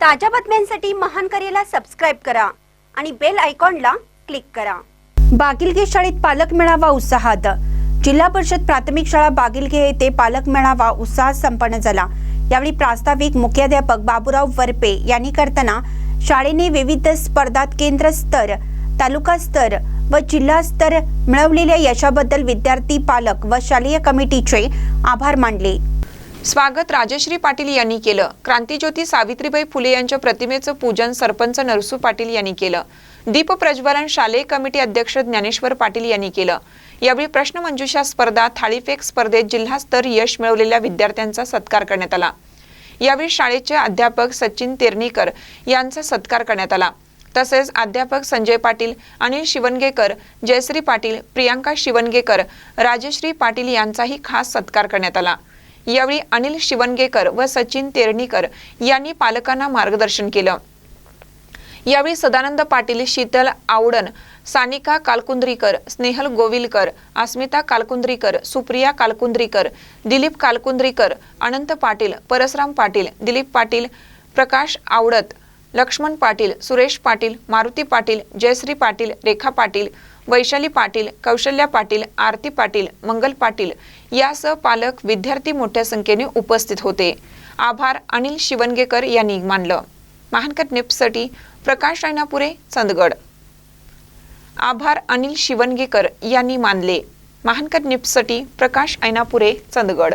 ताज्या बातम्यांसाठी महान करेला सबस्क्राईब करा आणि बेल आयकॉनला क्लिक करा. बागिलगे शाळेत पालक मेळावा उत्साहात. जिल्हा परिषद प्राथमिक शाळा बागिलगे येथे पालक मेळावा उत्साहात संपन्न झाला. यावेळी प्रास्ताविक मुख्याध्यापक बाबूराव वरपे यांनी करताना शाळेने विविध स्पर्धात केंद्र स्तर तालुका स्तर व जिल्हा स्तर मिळवलेल्या यशाबद्दल विद्यार्थी पालक व शालेय कमिटीचे आभार मानले. स्वागत राजश्री पाटील यांनी केलं. क्रांतीज्योती सावित्रीबाई फुले यांच्या प्रतिमेचं पूजन सरपंच नरसू पाटील यांनी केलं. दीप प्रज्वलन शालेय कमिटी अध्यक्ष ज्ञानेश्वर पाटील यांनी केलं. यावेळी प्रश्नमंजुषा स्पर्धा थाळीफेक स्पर्धेत जिल्हास्तर यश मिळवलेल्या विद्यार्थ्यांचा सत्कार करण्यात आला. यावेळी शाळेचे अध्यापक सचिन तेरणीकर यांचा सत्कार करण्यात आला. तसेच अध्यापक संजय पाटील अनिल शिवणगेकर जयश्री पाटील प्रियांका शिवणगेकर राजश्री पाटील यांचाही खास सत्कार करण्यात आला. यावेळी अनिल शिवणगेकर व सचिन तेरणीकर यांनी पालकांना मार्गदर्शन केलं. यावेळी सदानंद पाटील शीतल आवडन सानिका कालकुंद्रीकर स्नेहल गोविलकर अस्मिता कालकुंद्रीकर सुप्रिया कालकुंद्रीकर दिलीप कालकुंद्रीकर अनंत पाटील परसराम पाटील दिलीप पाटील प्रकाश आवडत लक्ष्मण पाटील सुरेश पाटील मारुती पाटील जयश्री पाटील रेखा पाटील वैशाली पाटील कौशल्या पाटील आरती पाटील मंगल पाटील यासह पालक विद्यार्थी मोठ्या संख्येने उपस्थित होते. आभार अनिल शिवणगेकर यांनी मानलं. महानकर निप्ससाठी प्रकाश रायनापुरे चंदगड. आभार अनिल शिवणगेकर यांनी मानले. महानकर निप्ससाठी प्रकाश ऐनापुरे चंदगड.